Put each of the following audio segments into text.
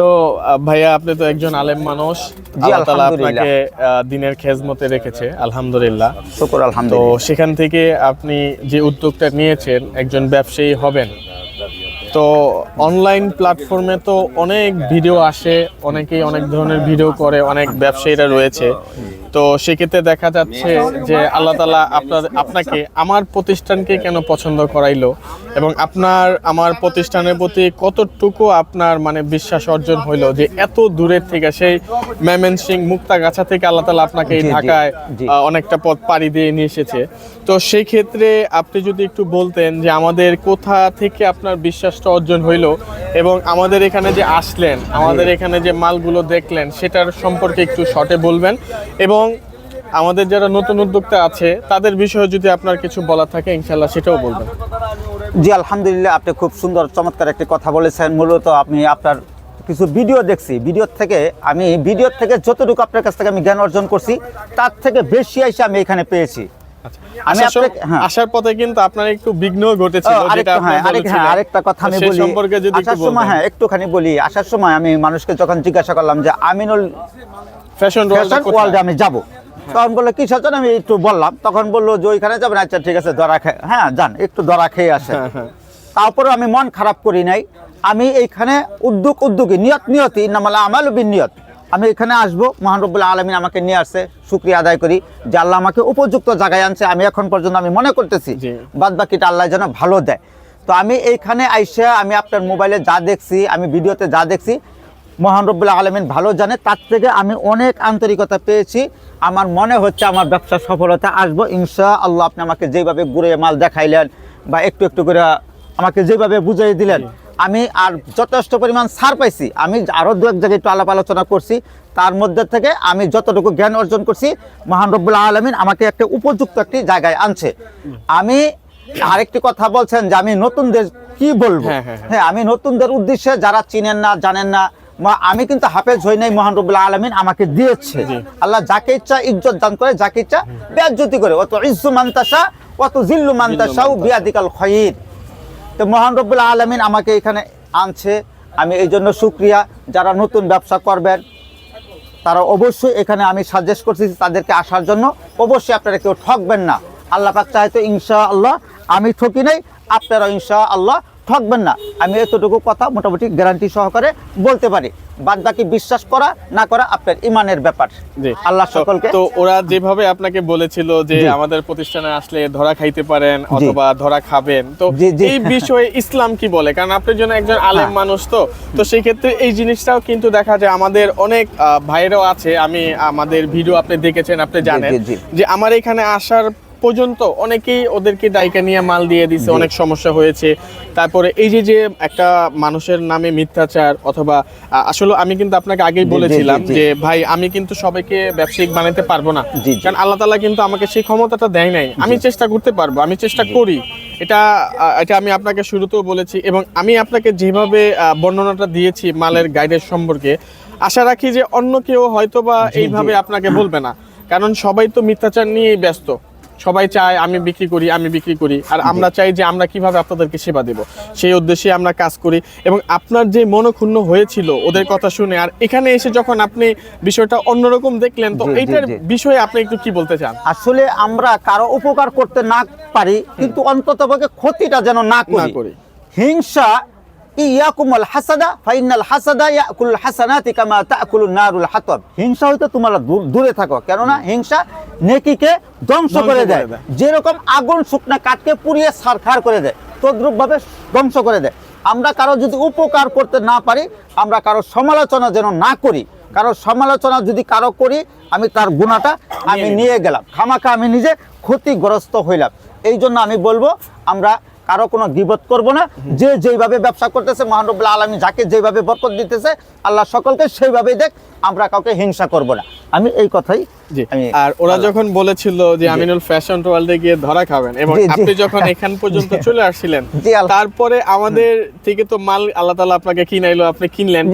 তো ভাইয়া আপনি তো একজন আলেম মানুষ। আল্লাহ তাআলা আপনাকে দিনের খেজমতে রেখেছে আলহামদুলিল্লাহ। শুকুর তো সেখান থেকে আপনি যে উদ্যোগটা নিয়েছেন একজন ব্যবসায়ী হবেন। তো অনলাইন প্ল্যাটফর্মে তো অনেক ভিডিও আসে অনেকেই অনেক ধরনের ভিডিও করে অনেক ব্যবসায়ীরা রয়েছে। তো সেক্ষেত্রে দেখা যাচ্ছে যে আল্লাহ তালা আপনার আপনাকে আমার প্রতিষ্ঠানকে কেন পছন্দ করাইলো? এবং আপনার আমার প্রতিষ্ঠানের প্রতি কতটুকু আপনার মানে বিশ্বাস অর্জন হইল? যে এত দূরের থেকে সেই ম্যামেন সিং মুক্তাগাছা থেকে আল্লাহ তালা আপনাকে এই ঢাকায় অনেকটা পথ পাড়ি দিয়ে নিয়ে এসেছে। তো সেই ক্ষেত্রে আপনি যদি একটু বলতেন যে আমাদের কোথা থেকে আপনার বিশ্বাসটা অর্জন হইল? এবং আমাদের এখানে যে আসলেন আমাদের এখানে যে মালগুলো দেখলেন সেটার সম্পর্কে একটু শর্টে বলবেন। এবং আমাদের যারা নতুন উদ্যোক্তা আছে তাদের বিষয়ে যদি আপনার কিছু বলা থাকে ইনশাল্লাহ সেটাও বলবেন। জি আলহামদুলিল্লাহ আপনি খুব সুন্দর চমৎকার একটি কথা বলেছেন। মূলত আপনি আপনার কিছু ভিডিও দেখছি। ভিডিও থেকে আমি ভিডিও থেকে যতটুকু আপনার কাছ থেকে আমি জ্ঞান অর্জন করছি তার থেকে বেশি এসে আমি এখানে পেয়েছি। আমি আসার সম- আপনাকে-। আসার পথে কিন্তু আপনার একটু বিঘ্ন ঘটেছিল আরেকটা আরেক আরেকটা কথা আমি বলি। সম্পর্কে যদি আসার সময় হ্যাঁ একটুখানি বলি। আসার সময় আমি মানুষকে যখন জিজ্ঞাসা করলাম যে আমিনুল ফ্যাশন ওয়ার্ল্ডে আমি যাব। তখন বলল কিসের জন্য আমি একটু বললাম। তখন বলল যে ওইখানে যাবেন? আচ্ছা ঠিক আছে ধরা খেয়ে হ্যাঁ যান একটু ধরা খেয়ে আসেন। হ্যাঁ, হ্যাঁ। তারপরে আমি মন খারাপ করি নাই। আমি এইখানে উদ্যোগ উদ্যোগী নিয়ত নিয়তি নামালা আমাল নিয়ত। আমি এখানে আসব মহানরবুল্লাহ আলমিন আমাকে নিয়ে আসছে শুক্রিয়া আদায় করি। যে আল্লাহ আমাকে উপযুক্ত জায়গায় আনছে আমি এখন পর্যন্ত আমি মনে করতেছি। বাদ বাকিটা আল্লাহ যেন ভালো দেয়। তো আমি এইখানে আইসা আমি আপনার মোবাইলে যা দেখছি আমি ভিডিওতে যা দেখছি মহান রব্বুল্লাহ আলমিন ভালো জানে তার থেকে আমি অনেক আন্তরিকতা পেয়েছি। আমার মনে হচ্ছে আমার ব্যবসার সফলতা আসব ইনশা আল্লাহ আপনি আমাকে যেভাবে ঘুরে মাল দেখাইলেন বা একটু একটু করে আমাকে যেভাবে বুঝিয়ে দিলেন আমি আর যথেষ্ট পরিমাণ ছাড় পাইছি। আমি আরও দু এক জায়গায় একটু আলাপ আলোচনা করছি তার মধ্যে থেকে আমি যতটুকু জ্ঞান অর্জন করছি মহান রব্বুল্লাহ আলমিন আমাকে একটা উপযুক্ত একটি জায়গায় আনছে। আমি আরেকটি কথা বলছেন যে আমি নতুনদের কি বলব? হ্যাঁ, হ্যাঁ, হ্যাঁ। হ্যাঁ আমি নতুনদের উদ্দেশ্যে যারা চিনেন না জানেন না আমি কিন্তু হাফেজ হই নাই মহান রব্বুল আলমিন আমাকে দিয়েছে। আল্লাহ যাকে ইচ্ছা ইজ্জত দান করে যাকে ইচ্ছা বেজ্জতি করে। অত ইজ্জু মান্তাসা অত জিল্লু মান্তাসা ও বিয়াদিকাল খয়ির। তো মহান রব্বুল আলমিন আমাকে এখানে আনছে। আমি এই জন্য সুক্রিয়া যারা নতুন ব্যবসা করবেন তারা অবশ্যই এখানে আমি সাজেস্ট করছি তাদেরকে আসার জন্য। অবশ্যই আপনারা কেউ ঠকবেন না। আল্লাহ পাক চাইতো ইনশা আল্লাহ আমি ঠকি নাই আপনারা ইনশা আল্লাহ ঠকবেন না। আমি এতটুকু কথা মোটামুটি গ্যারান্টি সহকারে বলতে পারি। বাদ বাকি বিশ্বাস করা না করা আপনার ইমানের ব্যাপার। আল্লাহ সকলকে তো ওরা যেভাবে আপনাকে বলেছিল যে আমাদের প্রতিষ্ঠানে আসলে ধরা খাইতে পারেন অথবা ধরা খাবেন তো। এই বিষয়ে ইসলাম কি বলে? কারণ আপনার জন্য একজন আলেম হ্যাঁ। মানুষ তো। তো সেই ক্ষেত্রে এই জিনিসটাও কিন্তু দেখা যায় আমাদের অনেক ভাইরাও আছে। আমি আমাদের ভিডিও আপনি দেখেছেন আপনি জানেন। যে আমার এখানে আসার পর্যন্ত অনেকেই ওদেরকে ডাইকা নিয়ে মাল দিয়ে দিছে অনেক সমস্যা হয়েছে। তারপরে এই যে যে একটা মানুষের নামে মিথ্যাচার অথবা আসলে আমি কিন্তু আপনাকে আগেই বলেছিলাম যে ভাই আমি কিন্তু সবাইকে ব্যবসায়িক বানাতে পারব না। কারণ আল্লাহ তালা কিন্তু আমাকে সেই ক্ষমতাটা দেয় নাই। আমি চেষ্টা করতে পারব আমি চেষ্টা করি। এটা এটা আমি আপনাকে শুরুতেও বলেছি এবং আমি আপনাকে যেভাবে বর্ণনাটা দিয়েছি মালের গাইডের সম্পর্কে আশা রাখি যে অন্য কেউ হয়তো বা এইভাবে আপনাকে বলবে না। কারণ সবাই তো মিথ্যাচার নিয়েই ব্যস্ত। সবাই চায় আমি বিক্রি করি আমি বিক্রি করি। আর আমরা চাই যে আমরা কীভাবে আপনাদেরকে সেবা দেব। সেই উদ্দেশ্যে আমরা কাজ করি এবং আপনার যে মনক্ষুণ্ণ হয়েছিল ওদের কথা শুনে আর এখানে এসে যখন আপনি বিষয়টা অন্যরকম দেখলেন তো এইটার বিষয়ে আপনি একটু কি বলতে চান? আসলে আমরা কারও উপকার করতে না পারি কিন্তু অন্তত ক্ষতিটা যেন না করি। হিংসা ইয়াকুমুল হাসাদা ফাইনাল হাসাদা ইয়াকুল হাসানাতি কামা তাকুলুন নারুল হাতব। হিংসা হইতে তোমরা দূরে থাকো কেননা হিংসা নেকিকে ধ্বংস করে দেয়। যেরকম আগুন শুকনা কাঠকে পুড়িয়ে সারখার করে দেয় তদ্রুপ ভাবে ধ্বংস করে দেয়। আমরা কারও যদি উপকার করতে না পারি আমরা কারও সমালোচনা যেন না করি কারও সমালোচনা যদি কারও করি আমি তার গুণাটা আমি নিয়ে গেলাম। খামাখা আমি নিজে ক্ষতিগ্রস্ত হইলাম। এই জন্য আমি বলব আমরা কারও কোনো গিবত করব না। যে যেইভাবে ব্যবসা করতেছে মহানবুল্লা আলমী যাকে যেভাবে বরকত দিতেছে, আল্লাহ সকলকে সেইভাবেই দেখ, আমরা কাউকে হিংসা করব না। আমি এই কথাই আর ওরা যখন বলেছিল যে আমিনুল ফ্যাশন ওয়ার্ল্ডে গিয়ে ধরা খাবেন এবং। আপনি যখন এখান পর্যন্ত চলে আসছিলেন তারপরে আমাদের থেকে তো মাল আল্লাহ তাআলা আপনাকে কিনাইলো আপনি কিনলেন।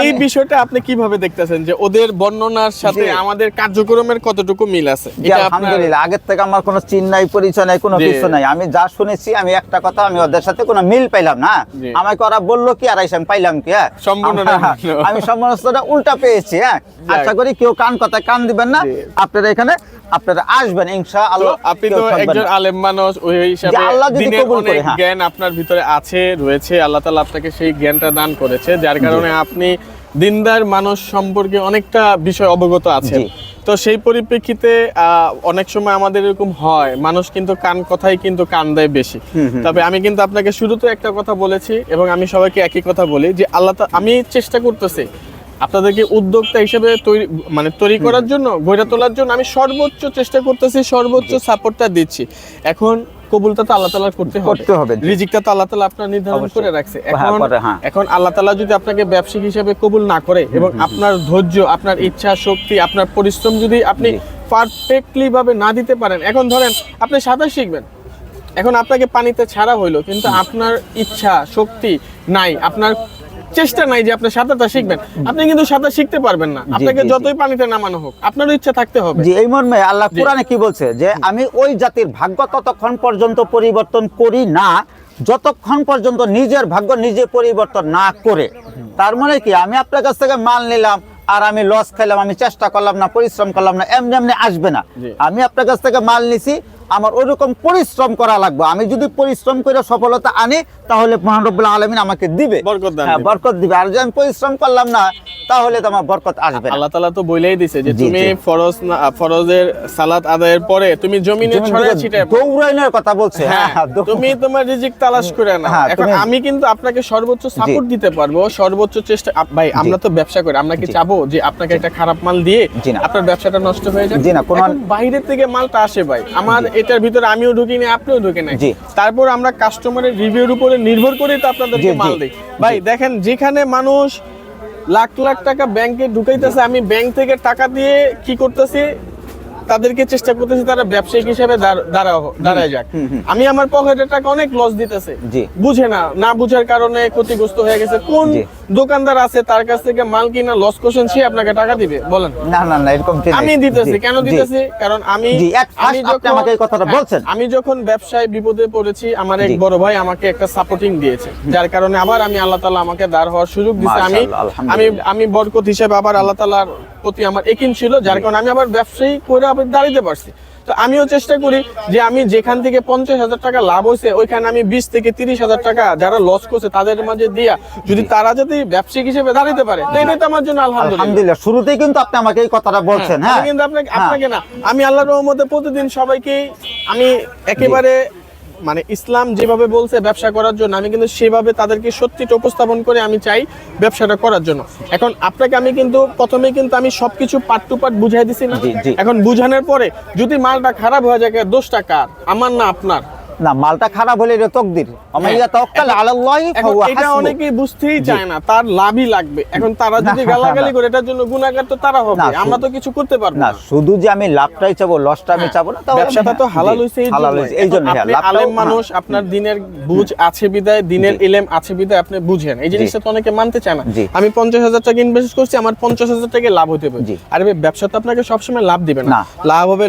এই বিষয়টা আপনি কীভাবে দেখতেছেন যে ওদের বর্ণনার সাথে আমাদের কার্যক্রমের কতটুকু মিল আছে? আলহামদুলিল্লাহ আগের থেকে আমার কোনো চিন নাই পরিচয় নাই কোনো কিছু নাই। আমি যা শুনেছি আমি একটা কথা আমি ওদের সাথে কোনো মিল পাইলাম না। আমাকে ওরা বলল কি আর আমি পাইলাম কি হ্যাঁ? সম্পূর্ণটা আমা- সমস্তটা উল্টা পেয়েছি হ্যাঁ? আশা করি কেউ কান কথায় কান দিবেন না। আপনারা এখানে আপনারা আসবেন ইনশা আল্লাহ আপনি তো একজন আলেম মানুষ ওই হিসাবে আল্লাহ যদি দিনের কবুল করে, অনেক হ্যাঁ। জ্ঞান আপনার ভিতরে আছে রয়েছে আল্লাহ তাআলা আপনাকে সেই জ্ঞানটা দান করেছে যার কারণে আপনি দিনদার মানুষ সম্পর্কে অনেকটা বিষয় অবগত আছেন। তো সেই পরিপ্রেক্ষিতে আহ, অনেক সময় আমাদের এরকম হয় মানুষ কিন্তু কান কথাই কিন্তু কান দেয় বেশি। তবে আমি কিন্তু আপনাকে শুরুতে একটা কথা বলেছি এবং আমি সবাইকে একই কথা বলি যে আল্লাহ আমি চেষ্টা করতেছি আপনাদেরকে উদ্যোক্তা হিসেবে তৈরি মানে তৈরি করার জন্য গড়ে তোলার জন্য আমি সর্বোচ্চ চেষ্টা করতেছি সর্বোচ্চ সাপোর্টটা দিচ্ছি। এখন কবুলটা তো আল্লাহ তাআলা করতে করতে হবে, রিজিকটা তো আল্লাহ তাআলা আপনার নির্ধারণ করে রাখছে। হ্যাঁ, এখন হ্যাঁ। এখন আল্লাহ তাআলা যদি আপনাকে ব্যবসায়িক হিসেবে কবুল না করে এবং আপনার ধৈর্য আপনার ইচ্ছা শক্তি আপনার পরিশ্রম যদি আপনি পারফেক্টলি ভাবে না দিতে পারেন এখন ধরেন আপনি সাঁতার শিখবেন। এখন আপনাকে পানিতে ছাড়া হইল কিন্তু আপনার ইচ্ছা শক্তি নাই আপনার চেষ্টা নাই যে আপনি সাঁতারটা শিখবেন। আপনি কিন্তু সাঁতার শিখতে পারবেন না। আপনাকে। যতই পানিতে নামানো হোক আপনারও ইচ্ছা থাকতে হবে। জি এই মর্মে আল্লাহ কোরআনে কি বলছে? যে আমি ওই জাতির ভাগ্য ততক্ষণ পর্যন্ত পরিবর্তন করি না যতক্ষণ পর্যন্ত নিজের ভাগ্য নিজে পরিবর্তন না করে। তার মানে কি? আমি আপনার কাছ থেকে মাল নিলাম আর আমি লস খেলাম আমি চেষ্টা করলাম না পরিশ্রম করলাম না এমনি এমনি আসবে না। আমি আপনার কাছ থেকে মাল নিছি আমার ওইরকম পরিশ্রম করা লাগবে। আমি যদি পরিশ্রম করে সফলতা আনি তাহলে মহানরবুল্লাহ আলমিন আমাকে দিবে। বরকত দান হ্যাঁ দিবে। বরকত দিবে। আর যদি আমি পরিশ্রম করলাম না তাহলে তোমার বরকত আসবে আল্লাহ তাআলা তো বলেই দিছে যে তুমি ফরজ ফরজের সালাত আদায়ের পরে তুমি জমিনে দিকে ছিটায় দৌড়ানোর কথা বলছে হ্যাঁ, হ্যাঁ, তুমি তোমার রিজিক তালাশ করে না হ্যাঁ, এখন আমি কিন্তু আপনাকে সর্বোচ্চ সাপোর্ট দিতে পারব সর্বোচ্চ চেষ্টা ভাই আমরা তো ব্যবসা করি আমরা কি চাবো যে আপনাকে একটা খারাপ মাল দিয়ে আপনার ব্যবসাটা নষ্ট হয়ে যায় জি না, কোনো- বাইরের থেকে মালটা আসে ভাই। আমার এটার ভিতরে আমিও ঢুকি না আপনিও ঢুকে নাই। তারপর আমরা কাস্টমারের রিভিউর উপরে নির্ভর করে তো আপনাদেরকে। মাল দিই। ভাই দেখেন যেখানে মানুষ লাখ লাখ টাকা ব্যাংকে ঢুকাইতেছে। আমি ব্যাংক থেকে টাকা দিয়ে কি করতেছি? তাদেরকে চেষ্টা করতেছি তারা ব্যবসায়িক হিসেবে দাঁড়ায় যাক। আমি আমার পকেটের টাকা অনেক লস দিতেছে। বুঝে না না বুঝার কারণে ক্ষতিগ্রস্ত হয়ে গেছে। কোন দোকানদার আছে তার কাছ থেকে মাল কিনা লস করছেন সে আপনাকে টাকা দিবে? বলেন। না না না এরকম আমি দিতেছি। কেন দিতেছি? কারণ আমি আমি আপনি আমাকে এই কথাটা হ্যাঁ, বলছেন। আমি যখন ব্যবসায় বিপদে পড়েছি আমার এক বড় ভাই আমাকে একটা সাপোর্টিং দিয়েছে। যার কারণে আবার আমি আল্লাহ তাআলা আমাকে দাঁড় হওয়ার সুযোগ দিয়েছে আমি আমি আমি বরকত হিসেবে আবার আল্লাহ তাআলার প্রতি আমার একিন ছিল যার কারণে আমি আবার ব্যবসায়ী করে দাঁড়াইতে পারছি তো আমিও চেষ্টা করি যে আমি যেখান থেকে পঞ্চাশ হাজার টাকা লাভ হয়েছে ওইখানে আমি বিশ থেকে তিরিশ হাজার টাকা যারা লস করছে তাদের মাঝে দিয়া যদি তারা যদি ব্যবসায়িক হিসেবে দাঁড়াতে পারে তো এটাই তো আমার জন্য আলহামদুলিল্লাহ। শুরুতেই কিন্তু আপনি আমাকে এই কথাটা বলছেন হ্যাঁ। কিন্তু আপনাকে হ্যাঁ। আপনাকে না আমি আল্লাহ রহমতে প্রতিদিন সবাইকে আমি একেবারে মানে ইসলাম যেভাবে বলছে ব্যবসা করার জন্য আমি কিন্তু সেভাবে তাদেরকে সত্যিটা উপস্থাপন করে আমি চাই ব্যবসাটা করার জন্য। এখন আপনাকে আমি কিন্তু প্রথমে কিন্তু আমি সবকিছু পার্ট টু পার্ট বুঝাই দিছি না। এখন বুঝানোর পরে যদি মালটা খারাপ হয়ে যায় দোষটা কার? আমার না আপনার। না মালটা খারাপ হলে এটা তকদির। আমাইয়া তাওয়াক্কাল আলাল্লাহি ফাহুয়া এটা অনেকেই বুঝতেই চায় না তার লাভই লাগবে। এখন তারা যদি গালাগালি করে এটার জন্য গুণাগার তো তারা হবে। আমরা তো কিছু করতে পারব না শুধু যে আমি লাভটাই চাবো লসটা আমি চাবো না তাহলে ব্যবসাটা তো হ্যাঁ, হালাল হইছে এই হালাল হইছে এই জন্য আপনি আলেম মানুষ আপনার দিনের বুঝ আছে বিদায় দিনের ইলেম আছে বিদায় আপনি বুঝেন। এই জিনিসটা তো অনেকে মানতে চায় না। আমি পঞ্চাশ হাজার টাকা ইনভেস্ট করছি আমার পঞ্চাশ হাজার টাকা লাভ হতে পারে। আর ভাই, ব্যবসা তো আপনাকে সবসময় লাভ দিবে না। লাভ হবে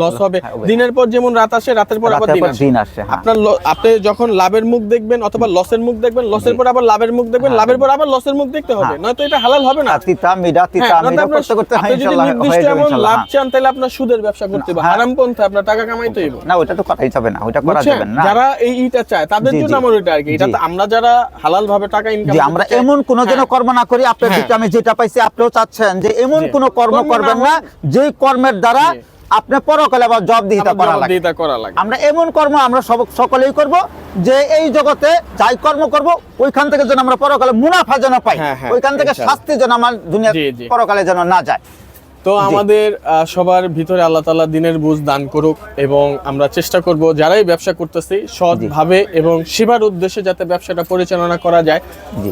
লস হবে। হবে। দিনের পর যেমন রাত আসে রাতের পর আবার দিন আসে। আসে, হ্যাঁ। আপনার আপনি যখন লাভের মুখ দেখবেন অথবা লসের মুখ দেখবেন লসের পর আবার লাভের মুখ দেখবেন লাভের পর আবার লসের মুখ দেখতে হবে হ্যাঁ। নয়তো এটা হালাল হবে না তিতা মিডা তিতা হ্যাঁ, মিডা করতে করতে হ্যাঁ আপনি যদি নির্দিষ্ট এমন লাভ হ্যাঁ। চান তাহলে আপনার সুদের ব্যবসা করতে হবে হ্যাঁ। হারাম পন্থা আপনার টাকা কামাইতে হইব না ওটা তো কথাই যাবে না ওটা করা যাবে না যারা এই ইটা চায় তাদের জি, জন্য আমার ওইটা আর কি এটা আমরা যারা হালাল ভাবে টাকা ইনকাম যে আমরা এমন কোন যেন কর্ম না করি আপনার হ্যাঁ। আমি যেটা পাইছি আপনিও চাচ্ছেন যে এমন জি। কোন কর্ম করবেন না হোক। যে কর্মের দ্বারা জি। আপনি পরকালে আবার জব দিতে করা লাগে দিতে করা লাগে আমরা এমন কর্ম আমরা সব সকলেই করব যে এই জগতে যাই কর্ম করব ওইখান থেকে যেন আমরা পরকালে মুনাফা যেন পাই হ্যাঁ, হ্যাঁ, ওইখান থেকে শাস্তি যেন আমার দুনিয়া। পরকালে যেন না যায় তো আমাদের সবার ভিতরে আল্লাহ তাআলা দিনের বুঝ দান করুক এবং আমরা চেষ্টা করব যারাই ব্যবসা করতেছি সৎভাবে এবং সেবার উদ্দেশ্যে যাতে ব্যবসাটা পরিচালনা করা যায়।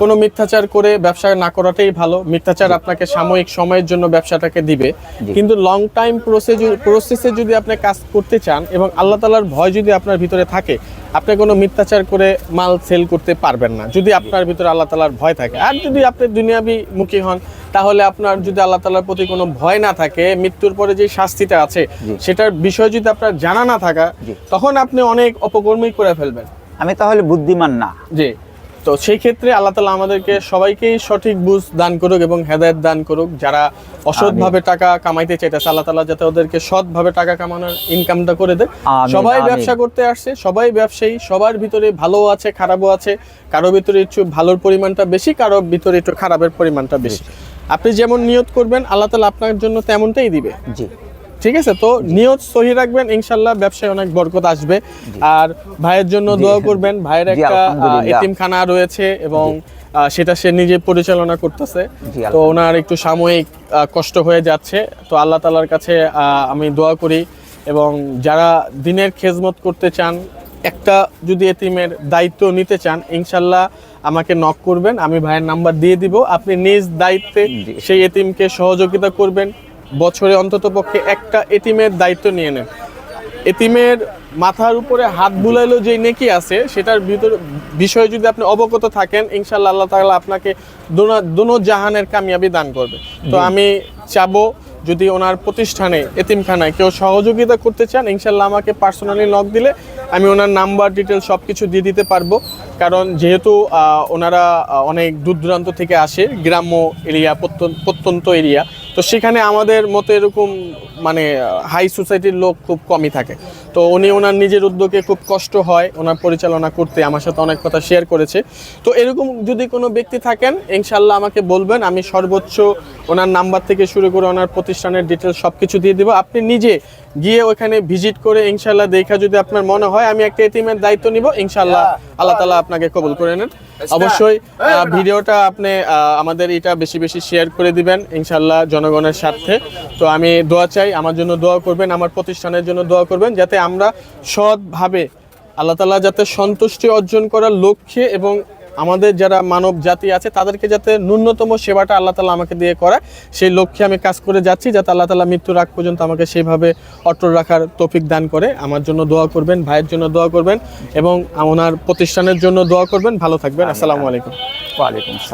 কোনো মিথ্যাচার করে ব্যবসা না করাটাই ভালো। মিথ্যাচার আপনাকে সাময়িক সময়ের জন্য ব্যবসাটাকে দিবে। কিন্তু লং টাইম প্রসেস প্রসেসে যদি আপনি কাজ করতে চান এবং আল্লাহ তালার ভয় যদি আপনার ভিতরে থাকে আপনি কোনো মিথ্যাচার করে মাল সেল করতে পারবেন না। যদি আপনার ভিতরে আল্লাহ তালার ভয় থাকে। আর যদি আপনি দুনিয়াবি মুখী হন তাহলে আপনার যদি আল্লাহ তালার প্রতি কোনো ভয় না থাকে মৃত্যুর পরে যে শাস্তিটা আছে সেটার বিষয় যদি আপনার জানা না থাকা তখন আপনি অনেক অপকর্মী করে ফেলবেন। আমি তাহলে বুদ্ধিমান না। জি। তো সেই ক্ষেত্রে আল্লাহ তালা আমাদেরকে সবাইকেই সঠিক বুঝ দান করুক এবং হেদায়ত দান করুক। যারা অসৎভাবে টাকা কামাইতে চাইতেছে আল্লাহ তালা যাতে ওদেরকে সৎভাবে টাকা কামানোর ইনকামটা করে দেয়। সবাই ব্যবসা করতে আসছে সবাই ব্যবসায়ী সবার ভিতরে ভালো আছে খারাপও আছে। কারও ভিতরে একটু ভালোর পরিমাণটা বেশি কারও ভিতরে একটু খারাপের পরিমাণটা বেশি। আপনি যেমন নিয়ত করবেন আল্লাহ তালা আপনার জন্য তেমনটাই দিবে। জি। ঠিক আছে? তো নিয়ত সহি রাখবেন ইনশাল্লাহ ব্যবসায় অনেক বরকত আসবে। আর ভাইয়ের জন্য দোয়া করবেন ভাইয়ের একটা। এতিমখানা রয়েছে এবং সেটা সে নিজে পরিচালনা করতেছে। তো ওনার একটু সাময়িক কষ্ট হয়ে যাচ্ছে। তো আল্লাহ তালার কাছে আমি দোয়া করি এবং যারা দিনের খেজমত করতে চান একটা যদি এতিমের দায়িত্ব নিতে চান ইনশাল্লাহ আমাকে নক করবেন আমি ভাইয়ের নাম্বার দিয়ে দিব। আপনি নিজ দায়িত্বে সেই এতিমকে সহযোগিতা করবেন। বছরে অন্তত পক্ষে একটা এতিমের দায়িত্ব নিয়ে নেন। এতিমের মাথার উপরে হাত বুলাইলো যে নেকি আছে সেটার ভিতর বিষয়ে যদি আপনি অবগত থাকেন ইনশাল্লাহ আল্লাহ তাআলা আপনাকে দোনো দোনো জাহানের কামিয়াবি দান করবে। তো আমি চাবো যদি ওনার প্রতিষ্ঠানে এতিমখানায় কেউ সহযোগিতা করতে চান ইনশাল্লাহ আমাকে পার্সোনালি নক দিলে আমি ওনার নাম্বার ডিটেল সব কিছু দিয়ে দিতে পারব। কারণ যেহেতু ওনারা অনেক দূর দূরান্ত থেকে আসে, গ্রাম্য এরিয়া প্রত্যন্ত এরিয়া তো সেখানে আমাদের মতো এরকম মানে হাই সোসাইটির লোক খুব কমই থাকে। তো উনি ওনার নিজের উদ্যোগে খুব কষ্ট হয় ওনার পরিচালনা করতে, আমার সাথে অনেক কথা শেয়ার করেছে। তো এরকম যদি কোনো ব্যক্তি থাকেন ইনশাল্লাহ আমাকে বলবেন, আমি সর্বোচ্চ ওনার নাম্বার থেকে শুরু করে ওনার প্রতিষ্ঠানের ডিটেলস সব কিছু দিয়ে দেবো। আপনি নিজে গিয়ে ওখানে ভিজিট করে ইনশাল্লাহ দেখা যদি আপনার মনে হয়, আমি একটা এটিএমের দায়িত্ব নিব ইনশাল্লাহ আল্লাহ তালা আপনাকে কবুল করে নেন। অবশ্যই ভিডিওটা আপনি আমাদের এটা বেশি বেশি শেয়ার করে দিবেন ইনশাল্লাহ জনগণের স্বার্থে। তো আমি দোয়া চাই আমার জন্য দোয়া করবেন আমার প্রতিষ্ঠানের জন্য দোয়া করবেন যাতে আমরা সৎভাবে আল্লাহ তালা যাতে সন্তুষ্টি অর্জন করার লক্ষ্যে এবং আমাদের যারা মানব জাতি আছে, তাদেরকে যাতে ন্যূনতম সেবাটা আল্লাহ তালা আমাকে দিয়ে করায়, সেই লক্ষ্যে আমি কাজ করে যাচ্ছি, যাতে আল্লাহ তালা মৃত্যুর আগ পর্যন্ত আমাকে সেইভাবে অটল রাখার তৌফিক দান করে। আমার জন্য দোয়া করবেন, ভাইয়ের জন্য দোয়া করবেন এবং ওনার প্রতিষ্ঠানের জন্য দোয়া করবেন। ভালো থাকবেন। আসসালামু আলাইকুম। ওয়ালাইকুম